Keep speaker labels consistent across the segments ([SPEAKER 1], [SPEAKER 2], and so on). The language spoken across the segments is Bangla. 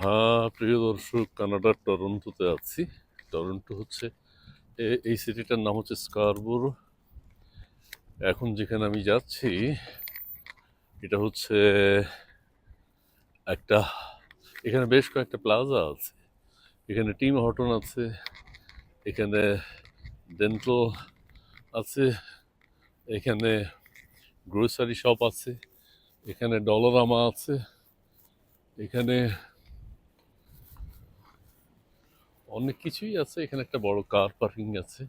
[SPEAKER 1] হ্যাঁ প্রিয় দর্শক, কানাডার টরন্টোতে আছি। টরন্টো হচ্ছে এই সিটিটার নাম হচ্ছে স্কারবোরো। এখন যেখানে আমি যাচ্ছি, এটা হচ্ছে একটা, এখানে বেশ কয়েকটা প্লাজা আছে। এখানে টিম হটন আছে, এখানে ডেন্টাল আছে, এখানে গ্রোসারি শপ আছে, এখানে ডলারামা আছে, এখানে অনেক কিছুই আছে। এখানে একটা বড় কার পার্কিং আছে।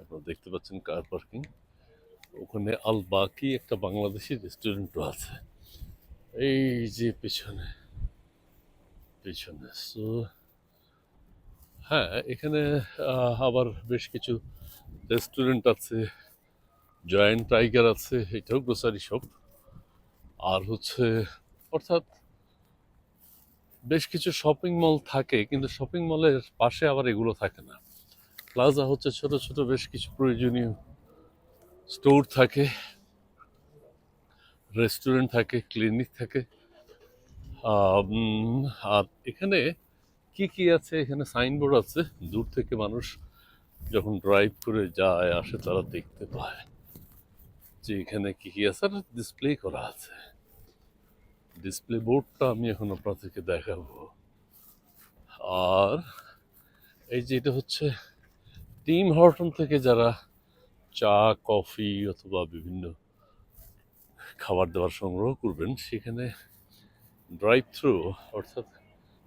[SPEAKER 1] আপনারা দেখতে পাচ্ছেন কার পার্কিং ওখানে আল বাকি একটা বাংলাদেশি রেস্টুরেন্টও আছে। এই যে পেছনে পেছনে। সো হ্যাঁ এখানে আবার বেশ কিছু রেস্টুরেন্ট আছে। জয়েন্ট টাইগার আছে, এটাও গ্রোসারি শপ আর হচ্ছে, অর্থাৎ বেশ কিছু শপিং মল থাকে, কিন্তু শপিং মলের পাশে আবার এগুলো থাকে না। প্লাজা হচ্ছে ছোট ছোট বেশ কিছু প্রয়োজনীয় স্টোর থাকে রেস্টুরেন্ট থাকে ক্লিনিক থাকে। আর এখানে কি কি আছে? এখানে সাইনবোর্ড আছে। দূর থেকে মানুষ যখন ড্রাইভ করে যায়, আসে, তারা দেখতে পায় যে এখানে কি কি আছে আর ডিসপ্লে করা আছে। ডিসপ্লে বোর্ডটা আমি এখন আপনাদেরকে দেখাবো। আর এই যে এটা হচ্ছে টিম হর্টন থেকে যারা চা, কফি অথবা বিভিন্ন খাবার দাবার সংগ্রহ করবেন, সেখানে ড্রাইভ থ্রু অর্থাৎ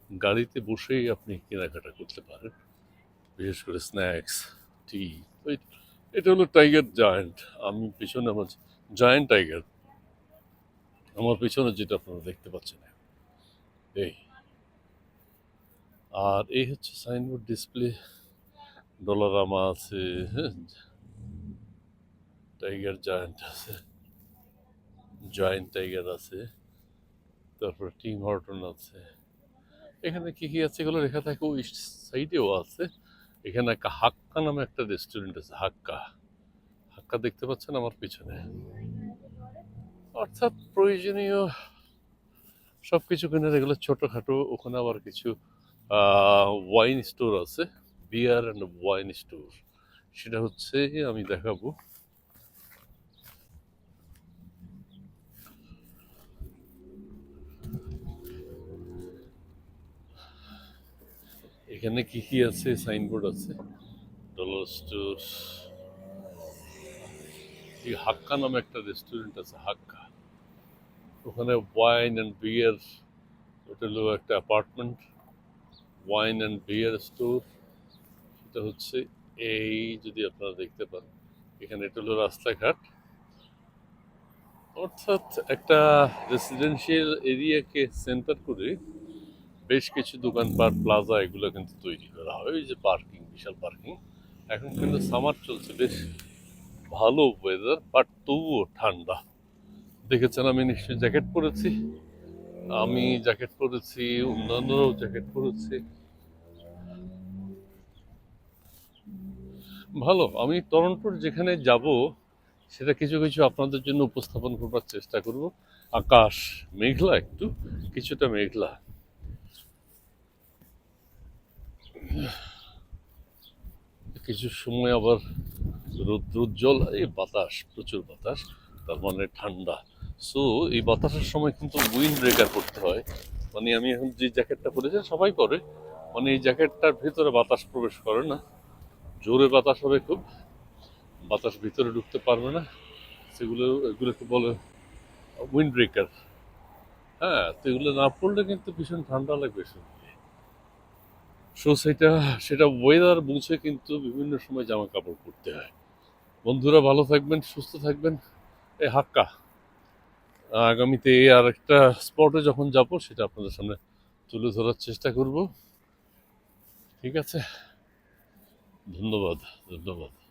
[SPEAKER 1] গাড়িতে বসেই আপনি কেনাকাটা করতে পারেন। বিশেষ করে স্ন্যাক্স টি এটা হলো টাইগার জায়ান্ট আমি পিছনে আমার জায়ান্ট টাইগার আমার পিছনে যেটা আপনারা দেখতে পাচ্ছেন। এই। আর এই হচ্ছে সাইনবোর্ড ডিসপ্লে ডলারামা আছে হ্যাঁ। টাইগার জায়ান্ট আছে জয়েন্ট টাইগার আছে। তারপর টিং হর্টন আছে। এখানে কি কি আছে এগুলো লেখা থাকে ওই সাইডেও আছে। এখানে একটা হাক্কা নামে একটা রেস্টুরেন্ট আছে, হাক্কা। হাক্কা দেখতে পাচ্ছেন আমার পিছনে। অর্থাৎ প্রয়োজনীয় সব কিছু কেনার এগুলো ছোটোখাটো, ওখানে আবার কিছু ওয়াইন স্টোর আছে বিয়ার অ্যান্ড ওয়াইন স্টোর সেটা হচ্ছে, আমি দেখাবো। এখানে কি কি আছে? সাইনবোর্ড আছে। ডলার স্টোর এই হাক্কা নামে একটা রেস্টুরেন্ট আছে, হাক্কা। ওখানে ওয়াইন অ্যান্ড বিয়ার ওটা একটা apartment wine and beer store সেটা হচ্ছে এই যদি আপনারা দেখতে পান, এখানে এটা হলো রাস্তাঘাট। অর্থাৎ একটা রেসিডেন্সিয়াল এরিয়াকে সেন্টার করে বেশ কিছু দোকানপাট প্লাজা এগুলো কিন্তু তৈরি করা হয়। ওই যে পার্কিং বিশাল পার্কিং এখন কিন্তু সামার চলছে, বেশ ভালো ওয়েদার বাট তবুও ঠান্ডা। দেখেছেন আমি নিশ্চয়ই জ্যাকেট পরেছি। আমি জ্যাকেট পরেছি, অন্যান্যরাও জ্যাকেট পরেছি। ভালো, আমি টরন্টোর যেখানে যাব, সেটা কিছু কিছু আপনাদের জন্য উপস্থাপন করবার চেষ্টা করব। আকাশ মেঘলা একটু, কিছুটা মেঘলা। কিছু সময় আবার রৌদ্রোজ্জ্বল এই বাতাস, প্রচুর বাতাস, তার মানে ঠান্ডা। সো এই বাতাসের সময় কিন্তু উইন্ড ব্রেকার করতে হয়। মানে আমি এখন যে জ্যাকেটটা পরেছি, সবাই পরে। মানে এই জ্যাকেটটার ভিতরে বাতাস প্রবেশ করে না। জোরে বাতাস হবে খুব। বাতাস ভিতরে ঢুকতে পারবে না। সেগুলো এগুলোকে বলে? উইন্ড ব্রেকার হ্যাঁ তো এগুলো না পড়লে কিন্তু ভীষণ ঠান্ডা লাগবে শুনতে সো সেটা সেটা ওয়েদার বুঝে কিন্তু বিভিন্ন সময় জামা কাপড় পরতে হয়। বন্ধুরা ভালো থাকবেন, সুস্থ থাকবেন। এই হাক্কা। আগামীতে আর একটা স্পটে যখন যাব, সেটা আপনাদের সামনে তুলে ধরার চেষ্টা করব। ঠিক আছে? ধন্যবাদ ধন্যবাদ।